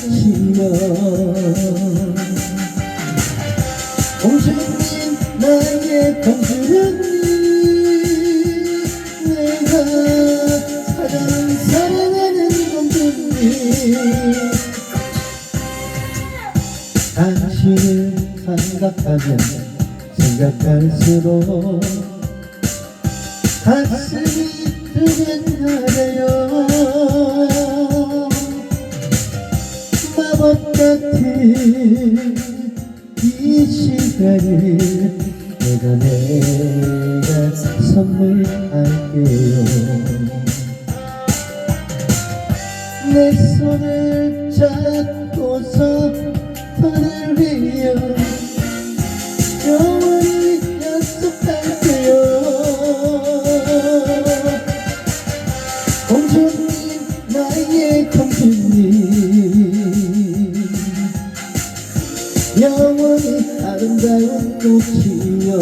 꽃이여 공주님 나의 공주님 내가 가장 사랑하는 공주님. 당신을 생각하면 생각할수록 가슴이 두근거려요 이 시간을 내가 내가 선물할게요. 내 손을 잡고서 하늘 위여 영원히 아름다운 꽃이여.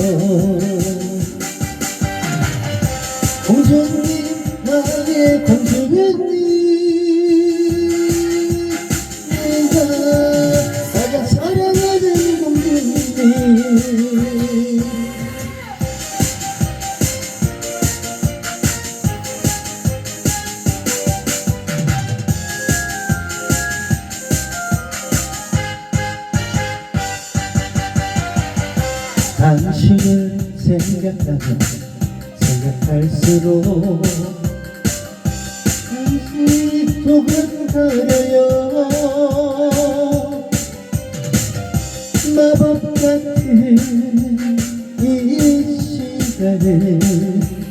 공주님 나의 공주님 당신을 생각하면 생각할수록 가슴이 두근거려요. 마법 같은 이 시간을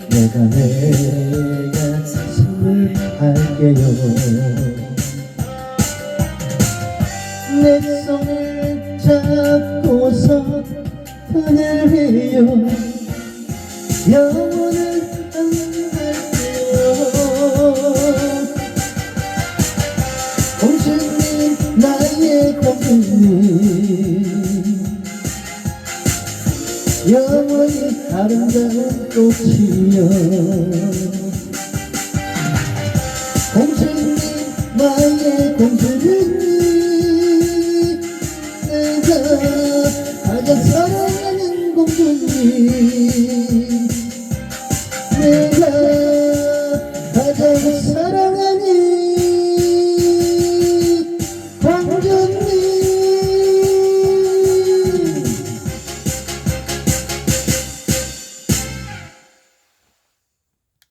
내가 내가 선물할게요. 내 손을 잡고서 하늘 위여 영원을 향할게요. 공주님 나의 공주님 영원히 아름다운 꽃이여 మేఘ భజన శరణ